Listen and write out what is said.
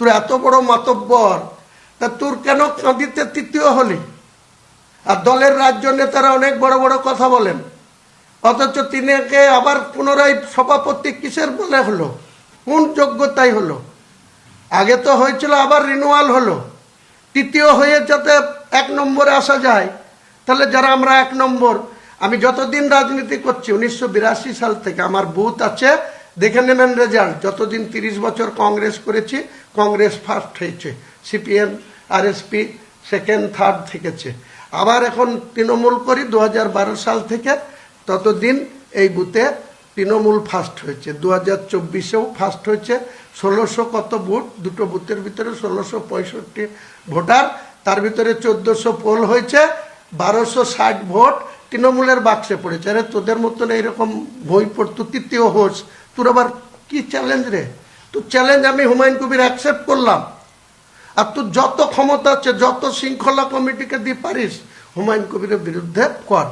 তোর এত বড় মাতব্বর, তা তোর কেন কাঁদিতে তৃতীয় হলি? আর দলের রাজ্য নেতারা অনেক বড় বড় কথা বলেন। অথচ তিনিকে আবার পুনরায় সভাপতি কিসের বলে হলো? কোন যোগ্যতাই হলো? আগে তো হয়েছিল আবার রিনুয়াল হলো। তৃতীয় হয়ে যাতে এক নম্বরে আসা যায়, তাহলে যারা আমরা এক নম্বর, আমি যতদিন রাজনীতি করছি, উনিশশো বিরাশি সাল থেকে আমার বুথ আছে দেখে নেবেন রেজাল্ট। যতদিন তিরিশ বছর কংগ্রেস করেছি, কংগ্রেস ফার্স্ট হয়েছে। সিপিএম আরএসপি সেকেন্ড থার্ড থেকেছে। আবার এখন তৃণমূল করি দু হাজার বারো সাল থেকে ততদিন এই বুথে তৃণমূল ফার্স্ট হয়েছে। দু হাজার চব্বিশেও ফার্স্ট হয়েছে। ষোলোশো কত ভোট দুটো বুথের ভিতরে ষোলোশো পঁয়ষট্টি ভোটার। তার ভিতরে চোদ্দোশো পোল হয়েছে। বারোশো ষাট ভোট। তৃণমূলের বাক্সে পড়েছে। আরে তোদের মতন এইরকম বই পড়তো, তৃতীয় হোস। তোর আবার কি চ্যালেঞ্জ রে? তোর চ্যালেঞ্জ আমি হুমায়ুন কবির অ্যাকসেপ্ট করলাম। আর তোর যত ক্ষমতা আছে, যত শৃঙ্খলা কমিটিকে দিয়ে পারিস, হুমায়ুন কবিরের বিরুদ্ধে কর।